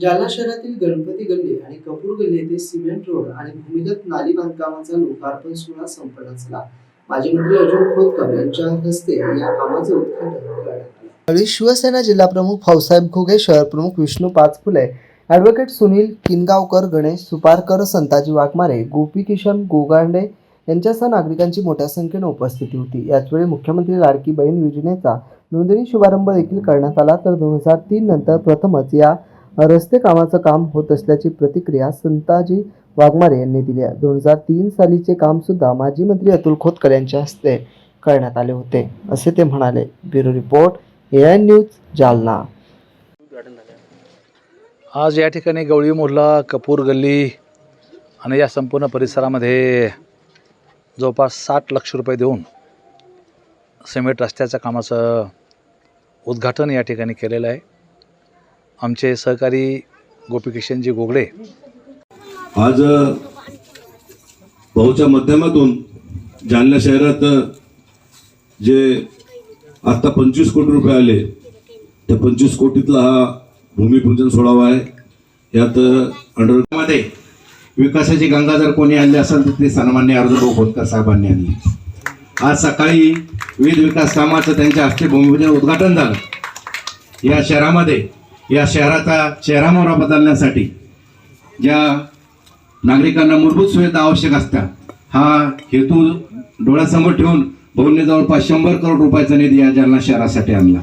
जालना शहरातील गणपती गल्ली आणि कपूर गल्ली येथे सिमेंट रोड आणि भूमिगत नाली बांधकामाचा लोकार्पण सोहळा संपन्न झाला. माजी मंत्री अजून खोतकर यांच्या हस्ते या कामाचे उद्घाटन करण्यात आले. शिवसेना जिल्हाप्रमुख भाऊसाहेब शहर शहरप्रमुख विष्णू पाचफुले ॲडव्होकेट सुनील किनगावकर गणेश सुपारकर संताजी वाघमारे गोपी किशन गोगांडे यांच्यासह नागरिकांची मोठ्या संख्येने उपस्थिती होती. याचवेळी मुख्यमंत्री लाडकी बहीण योजनेचा नोंदणी शुभारंभ देखील करण्यात आला. तर दोन हजार तीन नंतर प्रथमच या रस्ते कामाचं काम होत असल्याची प्रतिक्रिया संताजी वाघमारे यांनी दिली आहे. दोन हजार तीन सालीचे काम सुद्धा माजी मंत्री अतुल खोतकर यांच्या हस्ते करण्यात आले होते असे ते म्हणाले. Bureau report A I news Jalna. आज या ठिकाणी गवळी मोहल्ला कपूर गल्ली आणि या संपूर्ण परिसरामध्ये जवळपास साठ लक्ष रुपये देऊन सिमेंट रस्त्याच्या कामाचं उद्घाटन या ठिकाणी केलेलं आहे. आमचे सहकारी गोपीकिशनजी गोगडे आज भाऊच्या माध्यमातून जालना शहरात जे आत्ता पंचवीस कोटी रुपये आले त्या पंचवीस कोटीतला हा भूमिपूजन सोहळा आहे. यात अंडरमध्ये विकासाची गंगा जर कोणी आणली असेल तर ते सन्मान्य अर्जुभाऊ खोतकर साहेबांनी आणली. आज सकाळी विविध विकास कामाचं त्यांच्या हस्ते भूमिपूजन उद्घाटन झालं. या शहरामध्ये या शहराचा चेहरामोहरा बदलण्यासाठी ज्या नागरिकांना मूलभूत सुविधा आवश्यक असतात हा हेतू डोळ्यासमोर ठेवून भाऊंनी जवळपास शंभर करोड रुपयाचा निधी या जालना शहरासाठी आणला.